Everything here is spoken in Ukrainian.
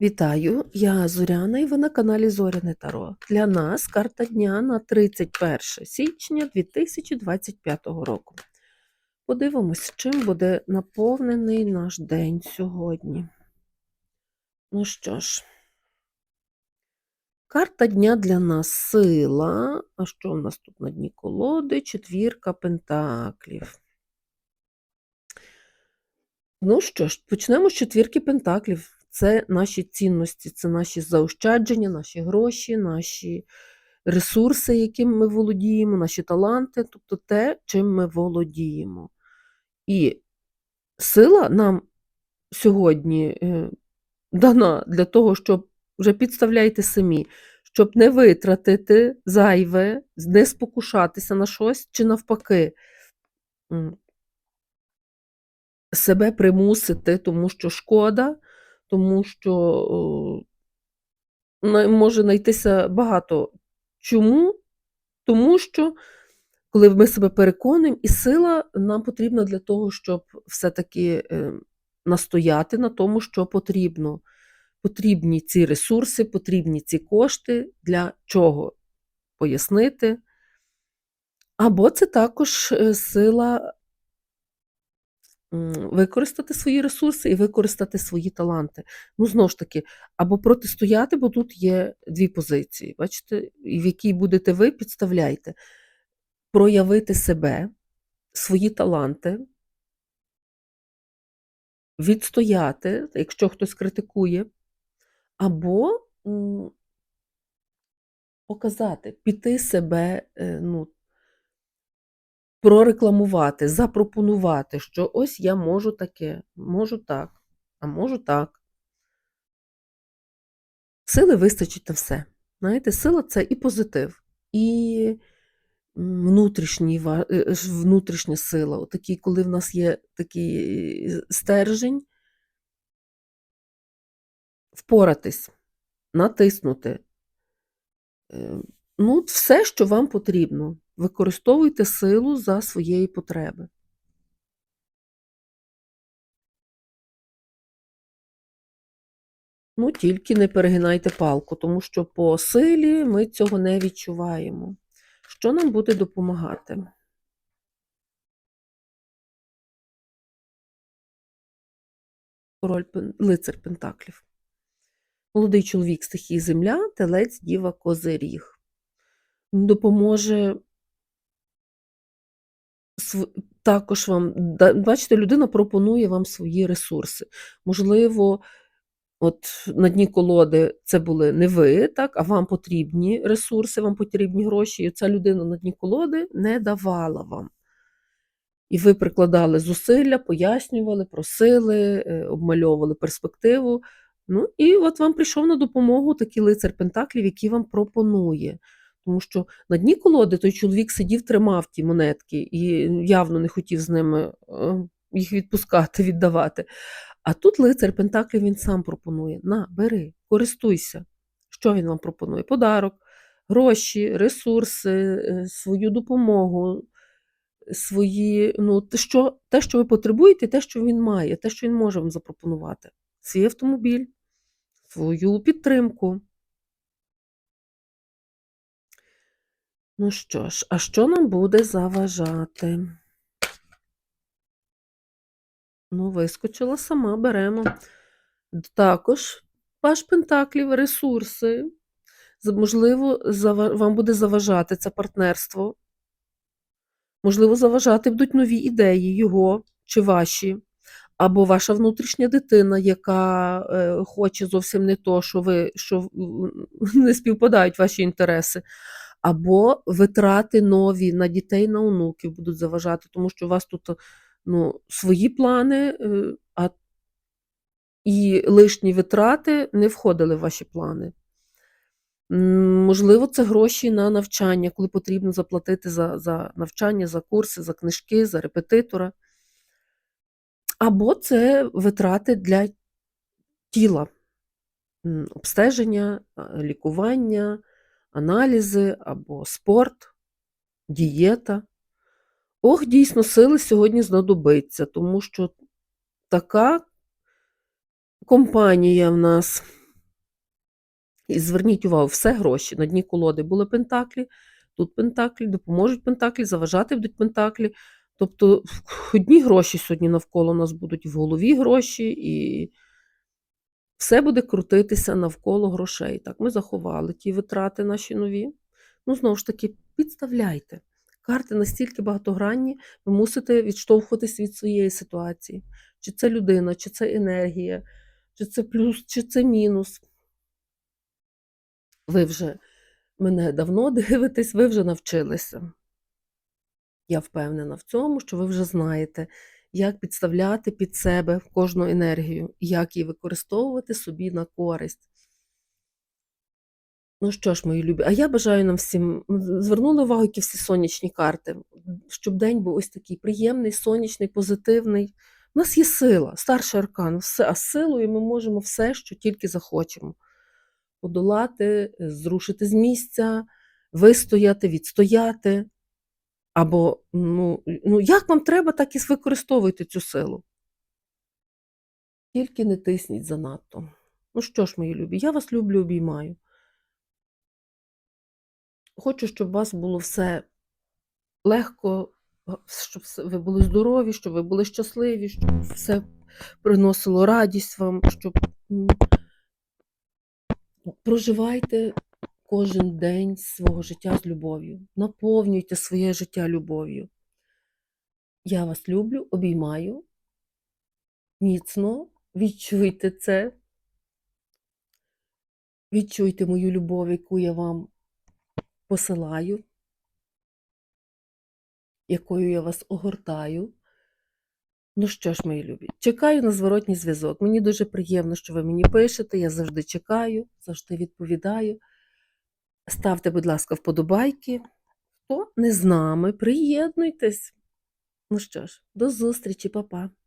Вітаю, я Зоряна і ви на каналі Зоряне Таро. Для нас карта дня на 31 січня 2025 року. Подивимось, чим буде наповнений наш день сьогодні. Ну що ж, карта дня для нас сила. А що в нас тут на дні колоди? Четвірка пентаклів. Ну що ж, почнемо з четвірки пентаклів. Це наші цінності, це наші заощадження, наші гроші, наші ресурси, якими ми володіємо, наші таланти, тобто те, чим ми володіємо. І сила нам сьогодні е, дана для того, щоб вже підставляйте самі, щоб не витратити зайве, не спокушатися на щось, чи навпаки. Себе примусити, тому що шкода, тому що о, може знайтися багато. Чому? Тому що, коли ми себе переконуємо, і сила нам потрібна для того, щоб все-таки е, настояти на тому, що потрібно. Потрібні ці ресурси, потрібні ці кошти для чого пояснити. Або це також е, сила використати свої ресурси і використати свої таланти. Ну, знову ж таки, або протистояти, бо тут є дві позиції. Бачите, і в якій будете ви, підставляйте. Проявити себе, свої таланти, відстояти, якщо хтось критикує, або показати, піти себе, е, ну, прорекламувати, запропонувати, що ось я можу таке, можу так, а можу так. Сили вистачить на все. Знаєте, сила це і позитив, і е, ж внутрішня сила. Отакий, коли в нас є такий е, стержень, впоратись, натиснути. Е, Ну, все, що вам потрібно. Використовуйте силу за своєї потреби. Ну, тільки не перегинайте палку, тому що по силі ми цього не відчуваємо. Що нам буде допомагати? Король лицар Пентаклів. Молодий чоловік стихії земля, телець, діва, козиріг. Допоможе також вам, бачите, людина пропонує вам свої ресурси. Можливо, от на дні колоди це були не ви, так, а вам потрібні ресурси, вам потрібні гроші, і ця людина на дні колоди не давала вам. І ви прикладали зусилля, пояснювали, просили, е, обмальовували перспективу. Ну, і от вам прийшов на допомогу такий лицар Пентаклів, який вам пропонує. Тому що на дні колоди той чоловік сидів, тримав ті монетки і явно не хотів з ними е, їх відпускати, віддавати. А тут лицар Пентаклів він сам пропонує: на, бери, користуйся. Що він вам пропонує? Подарок, гроші, ресурси, е, свою допомогу, свої, ну, те, що, те, що ви потребуєте, те, що він має, те, що він може вам запропонувати. Свій автомобіль, свою підтримку. Ну що ж, а що нам буде заважати? Ну, вискочила сама, беремо. Також ваш Пентаклів, ресурси. Можливо, вам буде заважати це партнерство. Можливо, заважати будуть нові ідеї його чи ваші, або ваша внутрішня дитина, яка е, хоче зовсім не то, що ви що не співпадають ваші інтереси, або витрати нові на дітей, на онуків будуть заважати, тому що у вас тут ну, свої плани, е, а і лишні витрати не входили в ваші плани. Можливо, це гроші на навчання, коли потрібно заплатити за, за навчання, за курси, за книжки, за репетитора. Або це витрати для тіла, обстеження, лікування, аналізи або спорт, дієта. Ох, дійсно, сили сьогодні знадобиться, тому що така компанія в нас І зверніть увагу, все гроші. На дні колоди були пентаклі, тут пентаклі, допоможуть пентаклі, заважати будуть пентаклі. Тобто одні гроші сьогодні навколо нас будуть, в голові гроші, і все буде крутитися навколо грошей. Так, ми заховали ті витрати наші нові. Ну, знову ж таки, підставляйте. Карти настільки багатогранні, ви мусите відштовхуватись від своєї ситуації. Чи це людина, чи це енергія, чи це плюс, чи це мінус. Ви вже мене давно дивитесь, ви вже навчилися. Я впевнена в цьому, що ви вже знаєте, як підставляти під себе кожну енергію, як її використовувати собі на користь. Ну що ж, мої любі, а я бажаю нам всім звернули увагу, які всі сонячні карти, щоб день був ось такий приємний, сонячний, позитивний. У нас є сила, старший аркан, все, а силою ми можемо все, що тільки захочемо. Подолати, е, зрушити з місця, вистояти, відстояти. Або, ну, ну як вам треба, так і використовуйте цю силу. Тільки не тисніть занадто. Ну що ж, мої любі, я вас люблю, обіймаю. Хочу, щоб у вас було все легко, щоб ви були здорові, щоб ви були щасливі, щоб все приносило радість вам, щоб проживайте кожен день свого життя з любов'ю. Наповнюйте своє життя любов'ю. Я вас люблю, обіймаю. Міцно відчуйте це. Відчуйте мою любов, яку я вам посилаю, якою я вас огортаю. Ну що ж, мої любі, чекаю на зворотній зв'язок. Мені дуже приємно, що ви мені пишете. Я завжди чекаю, завжди відповідаю. Ставте, будь ласка, вподобайки. Хто не з нами, приєднуйтесь. Ну що ж, до зустрічі, па-па.